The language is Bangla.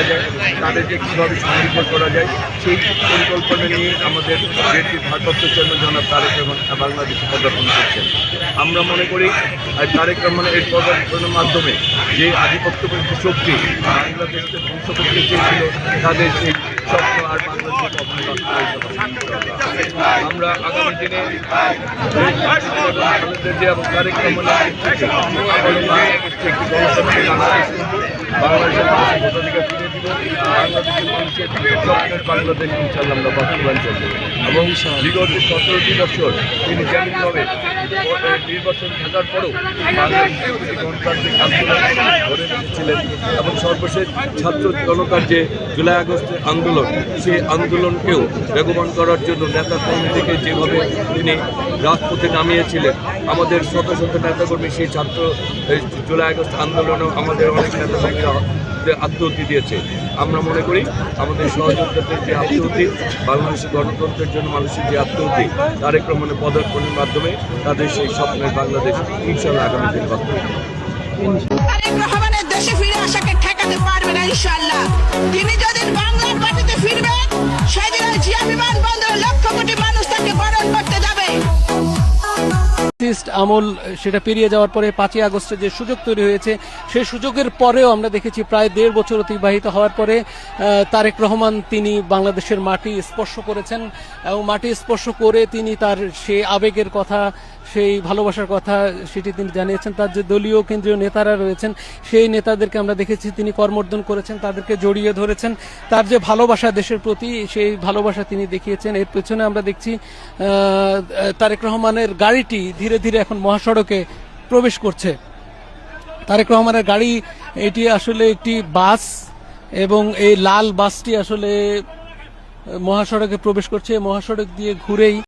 এটাকে কীভাবে সমৃদ্ধ করা যায়, সেই পরিকল্পনা নিয়ে আমাদের বিএনপির ভারপ্রাপ্ত চেয়ারম্যান জনাব তারেক রহমান বাংলাদেশে পদার্পণ করছেন আমরা মনে করি তারেক রহমানের এই পদার্পণের মাধ্যমে যে আধিপত্যপন্থী শক্তি বাংলাদেশকে ধ্বংস করতে চেয়েছিল, তাদের সেই। আমরা আগামী দিনে এবং তিনি গড়ে এবং সর্বশেষ ছাত্র জনতার যে জুলাই আগস্টের আন্দোলন সেই আন্দোলনকেও বেগবান করার জন্য নেতা থেকে যেভাবে তিনি রাজপথে নামিয়েছিলেন আমাদের শত শত নেতাকর্মী সেই ছাত্র জুলাই আগস্ট আন্দোলনেও আমাদের অনেক নেতা নেতাকর্মীরা আত্মহত্যা দিয়েছে আমরা মনে করি আমাদের সহযোগিতাদের যে আত্মহতি বাংলাদেশের গণতন্ত্রের জন্য মানুষের যে আত্মহতি তারেক রহমানের পদার্পণের মাধ্যমে তাদের সেই স্বপ্নের বাংলাদেশ ইনশাল্লাহ আগামী দিন বাস্তবায়ন হবে। ফ্যাসিস্ট আমল সেটা পেরিয়ে যাওয়ার পরে পাঁচই আগস্টে যে সুযোগ তৈরি হয়েছে, সেই সুযোগের পরেও আমরা দেখেছি প্রায় দেড় বছর অতিবাহিত হওয়ার পরে তারেক রহমান তিনি বাংলাদেশের মাটি স্পর্শ করেছেন এবং মাটি স্পর্শ করে তিনি তার সেই আবেগের কথা, সেই ভালোবাসার কথা সেটি তিনি জানিয়েছেন। তার যে দলীয় কেন্দ্রীয় নেতারা রয়েছেন, সেই নেতাদেরকে আমরা দেখেছি তিনি কর্মর্দন করেছেন, তাদেরকে জড়িয়ে ধরেছেন। তার যে ভালোবাসা দেশের প্রতি, সেই ভালোবাসা তিনি দেখিয়েছেন। এর পেছনে আমরা দেখছি তারেক রহমানের গাড়িটি ধীরে ধীরে ধীরে এখন মহাসড়কে প্রবেশ করছে। তারেক রহমানের গাড়ি, এটি আসলে একটি বাস এবং এই লাল বাসটি আসলে মহাসড়কে প্রবেশ করছে। মহাসড়ক দিয়ে ঘুরেই